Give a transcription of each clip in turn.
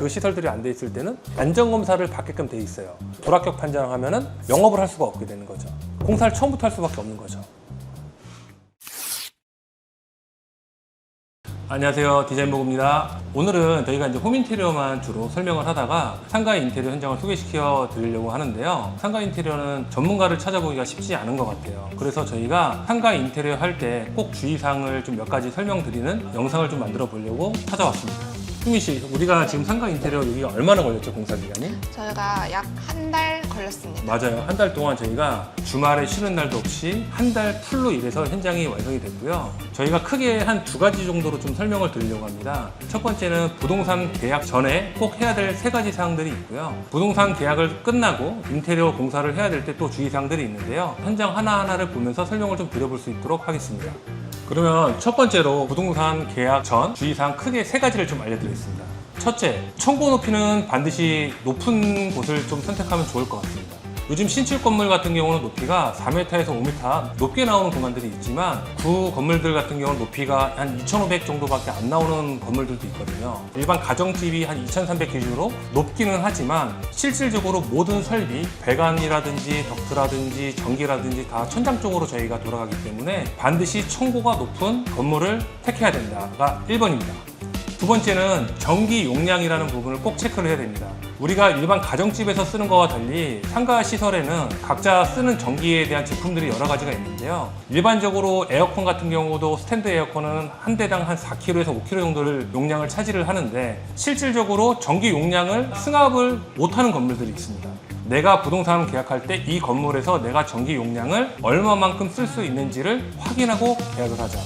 그 시설들이 안 돼 있을 때는 안전검사를 받게끔 돼 있어요. 불합격 판정하면은 영업을 할 수가 없게 되는 거죠. 공사를 처음부터 할 수밖에 없는 거죠. 안녕하세요 디자인보고입니다 오늘은 저희가 이제 홈인테리어만 주로 설명을 하다가 상가 인테리어 현장을 소개시켜 드리려고 하는데요 상가 인테리어는 전문가를 찾아보기가 쉽지 않은 것 같아요 그래서 저희가 상가 인테리어 할 때 꼭 주의사항을 좀 몇 가지 설명드리는 영상을 좀 만들어 보려고 찾아왔습니다 승민 씨 우리가 지금 상가 인테리어 여기가 얼마나 걸렸죠 공사 기간이? 저희가 약 한 달 걸렸습니다. 맞아요. 한 달 동안 저희가 주말에 쉬는 날도 없이 한 달 풀로 일해서 현장이 완성이 됐고요. 저희가 크게 한 두 가지 정도로 좀 설명을 드리려고 합니다. 첫 번째는 부동산 계약 전에 꼭 해야 될 세 가지 사항들이 있고요. 부동산 계약을 끝나고 인테리어 공사를 해야 될 때 또 주의사항들이 있는데요. 현장 하나하나를 보면서 설명을 좀 드려볼 수 있도록 하겠습니다. 그러면 첫 번째로 부동산 계약 전 주의사항 크게 세 가지를 좀 알려드리겠습니다. 첫째, 청고 높이는 반드시 높은 곳을 좀 선택하면 좋을 것 같습니다. 요즘 신축 건물 같은 경우는 높이가 4m에서 5m 높게 나오는 공간들이 있지만 구 건물들 같은 경우는 높이가 한 2,500 정도밖에 안 나오는 건물들도 있거든요. 일반 가정집이 한 2,300 기준으로 높기는 하지만 실질적으로 모든 설비, 배관이라든지 덕트라든지 전기라든지 다 천장 쪽으로 저희가 돌아가기 때문에 반드시 청고가 높은 건물을 택해야 된다가 1번입니다. 두 번째는 전기 용량이라는 부분을 꼭 체크를 해야 됩니다. 우리가 일반 가정집에서 쓰는 거와 달리 상가 시설에는 각자 쓰는 전기에 대한 제품들이 여러 가지가 있는데요. 일반적으로 에어컨 같은 경우도 스탠드 에어컨은 한 대당 한 4kg에서 5kg 정도를 용량을 차지를 하는데 실질적으로 전기 용량을 승합을 못하는 건물들이 있습니다. 내가 부동산 계약할 때 이 건물에서 내가 전기 용량을 얼마만큼 쓸 수 있는지를 확인하고 계약을 하자.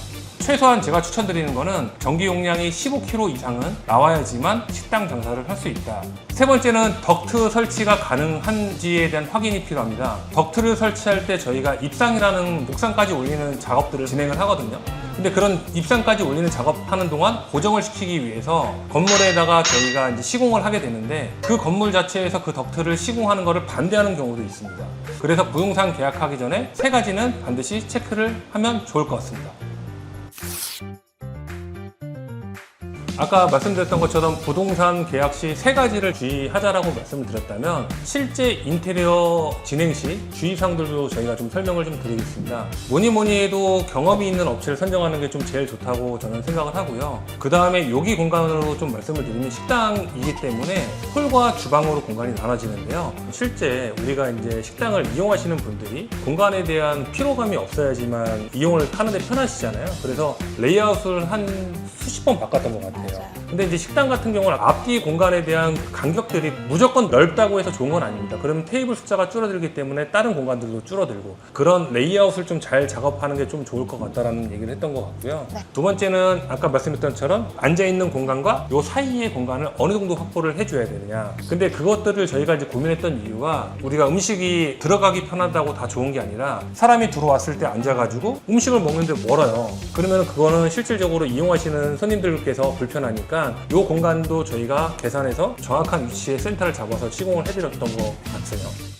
최소한 제가 추천드리는 거는 전기 용량이 15kg 이상은 나와야지만 식당 장사를 할 수 있다. 세 번째는 덕트 설치가 가능한지에 대한 확인이 필요합니다. 덕트를 설치할 때 저희가 입상이라는 옥상까지 올리는 작업들을 진행을 하거든요. 근데 그런 입상까지 올리는 작업하는 동안 고정을 시키기 위해서 건물에다가 저희가 이제 시공을 하게 되는데 그 건물 자체에서 그 덕트를 시공하는 것을 반대하는 경우도 있습니다. 그래서 부동산 계약하기 전에 세 가지는 반드시 체크를 하면 좋을 것 같습니다. 아까 말씀드렸던 것처럼 부동산 계약 시 세 가지를 주의하자라고 말씀을 드렸다면 실제 인테리어 진행 시 주의사항들도 저희가 좀 설명을 좀 드리겠습니다. 뭐니 뭐니 해도 경험이 있는 업체를 선정하는 게 좀 제일 좋다고 저는 생각을 하고요. 그 다음에 여기 공간으로 좀 말씀을 드리면 식당이기 때문에 홀과 주방으로 공간이 나눠지는데요. 실제 우리가 이제 식당을 이용하시는 분들이 공간에 대한 피로감이 없어야지만 이용을 하는데 편하시잖아요. 그래서 레이아웃을 한 수십 번 바꿨던 것 같아요. 맞아요. 근데 이제 식당 같은 경우는 앞뒤 공간에 대한 간격들이 무조건 넓다고 해서 좋은 건 아닙니다. 그러면 테이블 숫자가 줄어들기 때문에 다른 공간들도 줄어들고 그런 레이아웃을 좀 잘 작업하는 게 좀 좋을 것 같다라는 얘기를 했던 것 같고요. 네. 두 번째는 아까 말씀드렸던 것처럼 앉아 있는 공간과 요 사이의 공간을 어느 정도 확보를 해줘야 되느냐. 근데 그것들을 저희가 이제 고민했던 이유가 우리가 음식이 들어가기 편하다고 다 좋은 게 아니라 사람이 들어왔을 때 앉아가지고 음식을 먹는데 멀어요. 그러면 그거는 실질적으로 이용하시는 손님들께서 불편하니까 요 공간도 저희가 계산해서 정확한 위치에 센터를 잡아서 시공을 해드렸던 것 같아요.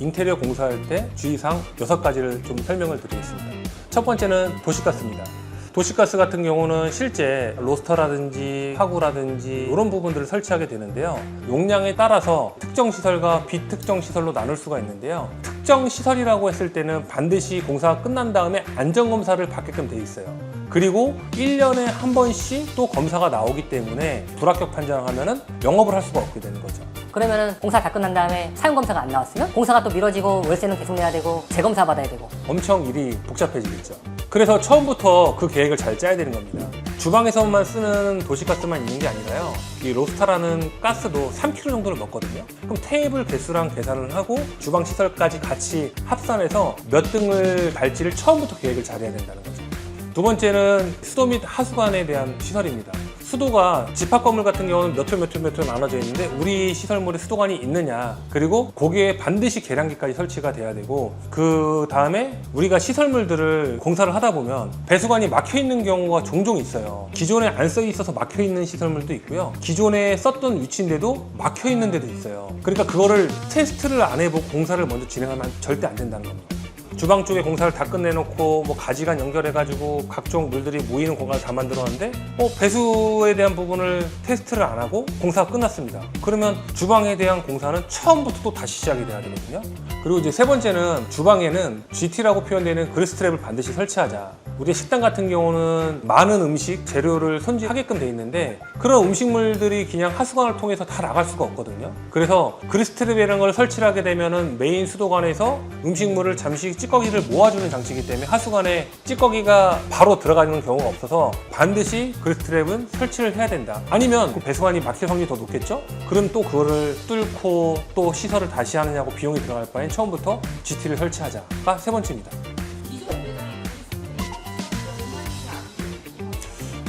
인테리어 공사할 때 주의사항 6가지를 좀 설명을 드리겠습니다. 첫 번째는 도시가스입니다. 도시가스 같은 경우는 실제 로스터라든지 화구라든지 이런 부분들을 설치하게 되는데요. 용량에 따라서 특정 시설과 비특정 시설로 나눌 수가 있는데요. 특정 시설이라고 했을 때는 반드시 공사가 끝난 다음에 안전검사를 받게끔 돼 있어요. 그리고 1년에 한 번씩 또 검사가 나오기 때문에 불합격 판정하면은 영업을 할 수가 없게 되는 거죠. 그러면은 공사 다 끝난 다음에 사용 검사가 안 나왔으면 공사가 또 미뤄지고 월세는 계속 내야 되고 재검사 받아야 되고 엄청 일이 복잡해지겠죠. 그래서 처음부터 그 계획을 잘 짜야 되는 겁니다. 주방에서만 쓰는 도시가스만 있는 게 아니라요. 이 로스타라는 가스도 3kg 정도를 먹거든요. 그럼 테이블 개수랑 계산을 하고 주방 시설까지 같이 합산해서 몇 등을 달지를 처음부터 계획을 잘 해야 된다는 거죠. 두 번째는 수도 및 하수관에 대한 시설입니다. 수도가 집합 건물 같은 경우는 몇호몇호몇호 나눠져 있는데 우리 시설물에 수도관이 있느냐 그리고 거기에 반드시 계량기까지 설치가 돼야 되고 그 다음에 우리가 시설물들을 공사를 하다 보면 배수관이 막혀 있는 경우가 종종 있어요. 기존에 안 써 있어서 막혀 있는 시설물도 있고요. 기존에 썼던 위치인데도 막혀 있는 데도 있어요. 그러니까 그거를 테스트를 안 해보고 공사를 먼저 진행하면 절대 안 된다는 겁니다 주방 쪽에 공사를 다 끝내놓고 뭐 가지간 연결해가지고 각종 물들이 모이는 공간을 다 만들었는데 어, 배수에 대한 부분을 테스트를 안 하고 공사가 끝났습니다. 그러면 주방에 대한 공사는 처음부터 또 다시 시작이 돼야 되거든요. 그리고 이제 세 번째는 주방에는 GT라고 표현되는 그리스트랩을 반드시 설치하자. 우리 식당 같은 경우는 많은 음식 재료를 손질하게끔 돼 있는데 그런 음식물들이 그냥 하수관을 통해서 다 나갈 수가 없거든요. 그래서 그리스트랩이라는 걸 설치를 하게 되면은 메인 수도관에서 음식물을 잠시 찌꺼기를 모아주는 장치이기 때문에 하수관에 찌꺼기가 바로 들어가는 경우가 없어서 반드시 그리스트랩은 설치를 해야 된다. 아니면 그 배수관이 막힐 확률이 더 높겠죠? 그럼 또 그거를 뚫고 또 시설을 다시 하느냐고 비용이 들어갈 바엔 처음부터 GT를 설치하자가 세 번째입니다.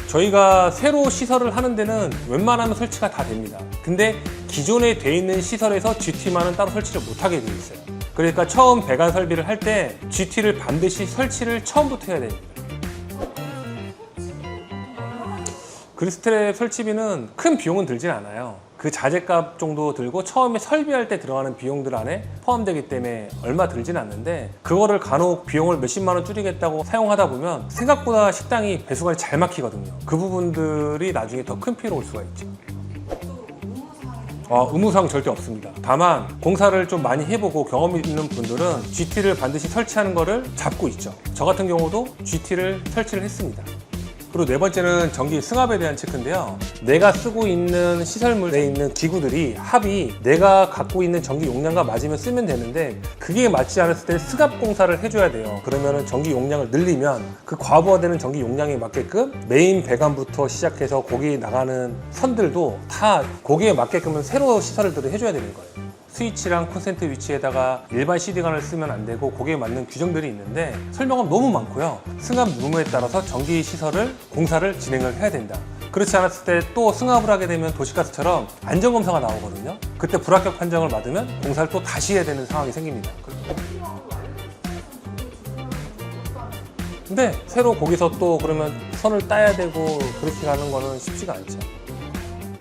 저희가 새로 시설을 하는 데는 웬만하면 설치가 다 됩니다. 근데 기존에 돼 있는 시설에서 GT만은 따로 설치를 못하게 돼 있어요. 그러니까 처음 배관 설비를 할 때 GT를 반드시 설치를 처음부터 해야 됩니다. 그리스트랩 설치비는 큰 비용은 들진 않아요. 그 자재값 정도 들고 처음에 설비할 때 들어가는 비용들 안에 포함되기 때문에 얼마 들진 않는데 그거를 간혹 비용을 몇십만 원 줄이겠다고 사용하다 보면 생각보다 식당이 배수관이 잘 막히거든요. 그 부분들이 나중에 더 큰 피해로 올 수가 있죠. 어, 의무사항 절대 없습니다. 다만 공사를 좀 많이 해보고 경험 있는 분들은 GT를 반드시 설치하는 거를 잡고 있죠. 저 같은 경우도 GT를 설치를 했습니다. 그리고 네 번째는 전기 승합에 대한 체크인데요. 내가 쓰고 있는 시설물에 있는 기구들이 합이 내가 갖고 있는 전기 용량과 맞으면 쓰면 되는데 그게 맞지 않았을 때 승합 공사를 해줘야 돼요. 그러면은 전기 용량을 늘리면 그 과부하되는 전기 용량에 맞게끔 메인 배관부터 시작해서 거기 나가는 선들도 다 거기에 맞게끔은 새로 시설들을 해줘야 되는 거예요. 스위치랑 콘센트 위치에다가 일반 CD관을 쓰면 안 되고 거기에 맞는 규정들이 있는데 설명은 너무 많고요. 승합 유무에 따라서 전기 시설을 공사를 진행을 해야 된다. 그렇지 않았을 때 또 승합을 하게 되면 도시가스처럼 안전검사가 나오거든요. 그때 불합격 판정을 받으면 공사를 또 다시 해야 되는 상황이 생깁니다. 근데 새로 거기서 또 그러면 선을 따야 되고 그렇게 가는 거는 쉽지가 않죠.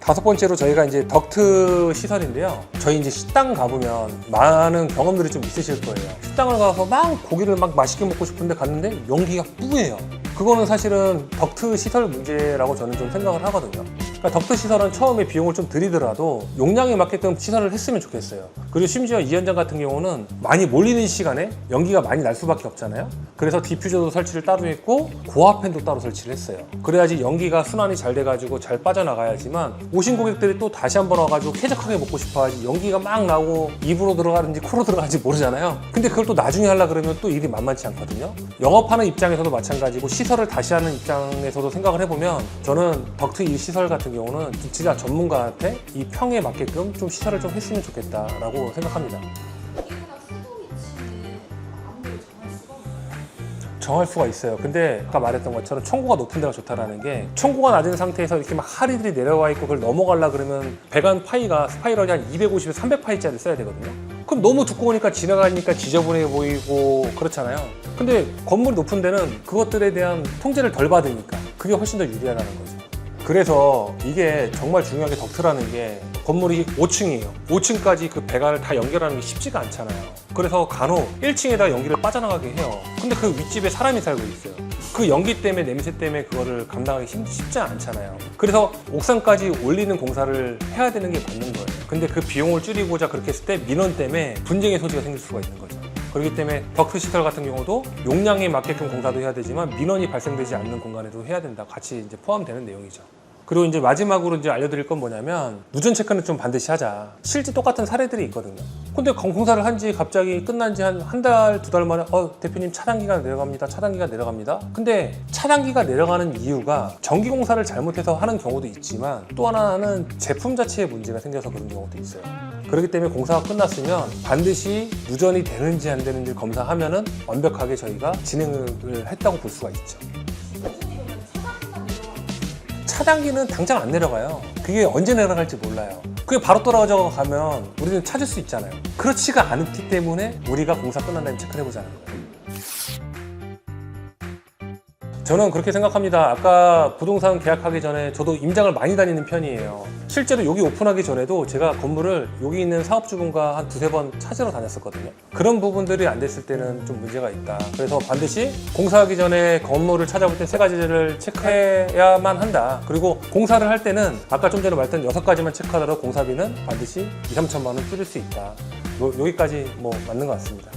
다섯 번째로 저희가 이제 덕트 시설인데요. 저희 이제 식당 가보면 많은 경험들이 좀 있으실 거예요. 식당을 가서 막 고기를 막 맛있게 먹고 싶은데 갔는데 연기가 뿌예요. 그거는 사실은 덕트 시설 문제라고 저는 좀 생각을 하거든요. 그러니까 덕트 시설은 처음에 비용을 좀 들이더라도 용량에 맞게끔 시설을 했으면 좋겠어요. 그리고 심지어 이 현장 같은 경우는 많이 몰리는 시간에 연기가 많이 날 수밖에 없잖아요. 그래서 디퓨저도 설치를 따로 했고 고압 팬도 따로 설치를 했어요. 그래야지 연기가 순환이 잘 돼가지고 잘 빠져나가야지만 오신 고객들이 또 다시 한번 와가지고 쾌적하게 먹고 싶어하지 연기가 막 나오고 입으로 들어가는지 코로 들어가는지 모르잖아요. 근데 그걸 또 나중에 하려 그러면 또 일이 만만치 않거든요. 영업하는 입장에서도 마찬가지고 시 설을 다시 하는 입장에서도 생각을 해보면 저는 덕트 이 시설 같은 경우는 진짜 전문가한테 이 평에 맞게끔 좀 시설을 좀 했으면 좋겠다라고 생각합니다. 정할 수가 있어요. 근데 아까 말했던 것처럼 청구가 높은 데가 좋다라는 게 청구가 낮은 상태에서 이렇게 막 하리들이 내려와 있고 그걸 넘어가려 그러면 배관 파이가 스파이럴이 한 250에서 300파이짜리 써야 되거든요. 그럼 너무 두꺼우니까 지나가니까 지저분해 보이고 그렇잖아요. 근데 건물이 높은 데는 그것들에 대한 통제를 덜 받으니까 그게 훨씬 더 유리하다는 거죠. 그래서 이게 정말 중요한 게 덕트라는 게 건물이 5층이에요. 5층까지 그 배관을 다 연결하는 게 쉽지가 않잖아요. 그래서 간혹 1층에다 연기를 빠져나가게 해요. 근데 그 윗집에 사람이 살고 있어요. 그 연기 때문에 냄새 때문에 그거를 감당하기 힘- 쉽지 않잖아요. 그래서 옥상까지 올리는 공사를 해야 되는 게 맞는 거예요. 근데 그 비용을 줄이고자 그렇게 했을 때 민원 때문에 분쟁의 소지가 생길 수가 있는 거죠. 그렇기 때문에 덕트 시설 같은 경우도 용량에 맞게끔 공사도 해야 되지만 민원이 발생되지 않는 공간에도 해야 된다. 같이 이제 포함되는 내용이죠. 그리고 이제 마지막으로 이제 알려드릴 건 뭐냐면 누전 체크는 좀 반드시 하자. 실제 똑같은 사례들이 있거든요. 근데 공사를 한 지 갑자기 끝난 지 한 한 달, 두 달 만에 어, 대표님 차단기가 내려갑니다. 차단기가 내려갑니다. 근데 차단기가 내려가는 이유가 전기 공사를 잘못해서 하는 경우도 있지만 또 하나는 제품 자체에 문제가 생겨서 그런 경우도 있어요. 그렇기 때문에 공사가 끝났으면 반드시 누전이 되는지 안 되는지 검사하면 은 완벽하게 저희가 진행을 했다고 볼 수가 있죠. 차단기는 당장 안 내려가요. 그게 언제 내려갈지 몰라요. 그게 바로 떨어져 가면 우리는 찾을 수 있잖아요. 그렇지가 않기 때문에 우리가 공사 끝난 다음에 체크를 해보자는 거예요. 저는 그렇게 생각합니다. 아까 부동산 계약하기 전에 저도 임장을 많이 다니는 편이에요. 실제로 여기 오픈하기 전에도 제가 건물을 여기 있는 사업주분과 한 두세 번 찾으러 다녔었거든요. 그런 부분들이 안 됐을 때는 좀 문제가 있다. 그래서 반드시 공사하기 전에 건물을 찾아볼 때 세 가지를 체크해야만 한다. 그리고 공사를 할 때는 아까 좀 전에 말했던 여섯 가지만 체크하더라도 공사비는 반드시 2, 3천만 원 줄일 수 있다. 요- 여기까지 뭐 맞는 것 같습니다.